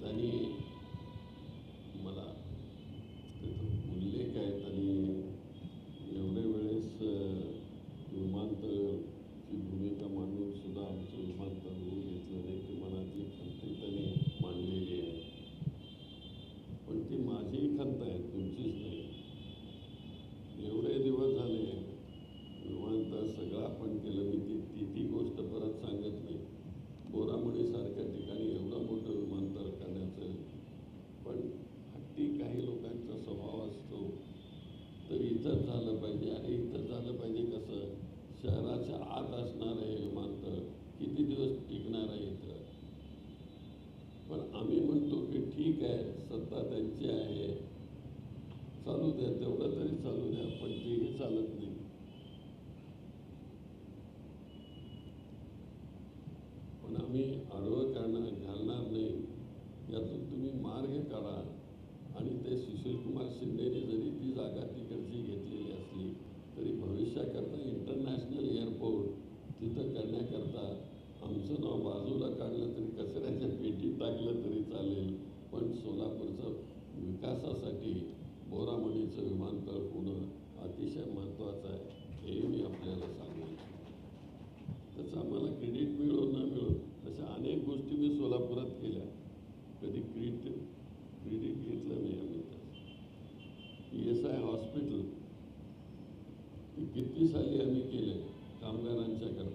त्यांनी मला त्याचा उल्लेख आहे त्यांनी एवढे वेळेस अ, विमानतळची भूमिका मांडून सुद्धा आमचं विमानतळ होऊ घेतलं नाही ती मनातली खंती त्यांनी मांडलेली आहे पण ती माझीही खंत आहे तुमचीच नाही एवढे दिवस झाले विमानतळ सगळं आपण केलं मी ती ती ती गोष्ट परत सांगत नाही बोरामणीसारख्या ठिकाणी एवढं मोठं विमानतळ करण्याचं पण हट्टी काही लोकांचा स्वभाव असतो इथं झालं पाहिजे आणि इथं झालं पाहिजे कसं? शहराच्या आत असणार आहे विमानतळ किती दिवस टिकणार आहे इथं? पण आम्ही म्हणतो की ठीक आहे सत्ता त्यांची आहे. चालू द्या तेवढं तरी चालू द्या पण तेही चालत नाही. पण आम्ही आडवं काढणार घालणार नाही. यातून तुम्ही मार्ग काढा. आणि ते सुशीलकुमार शिंदेने जरी थोडीशी जागा तिकडची घेतलेली असली तरी भविष्याकरता इंटरनॅशनल एअरपोर्ट तिथं करण्याकरता आमचं नाव बाजूला काढलं तरी कचऱ्याच्या पेटीत टाकलं तरी चालेल. पण सोलापूरचं विकासासाठी बोरामणीचं विमानतळ होणं अतिशय महत्त्वाचं आहे हे मी आपल्याला सांगेन. तसं आम्हाला क्रेडिट मिळो न मिळो अशा अनेक गोष्टी मी सोलापुरात केल्या. कधी क्रेडिट आहे हॉस्पिटल. ते किती साली आम्ही केले कामगारांच्या करता.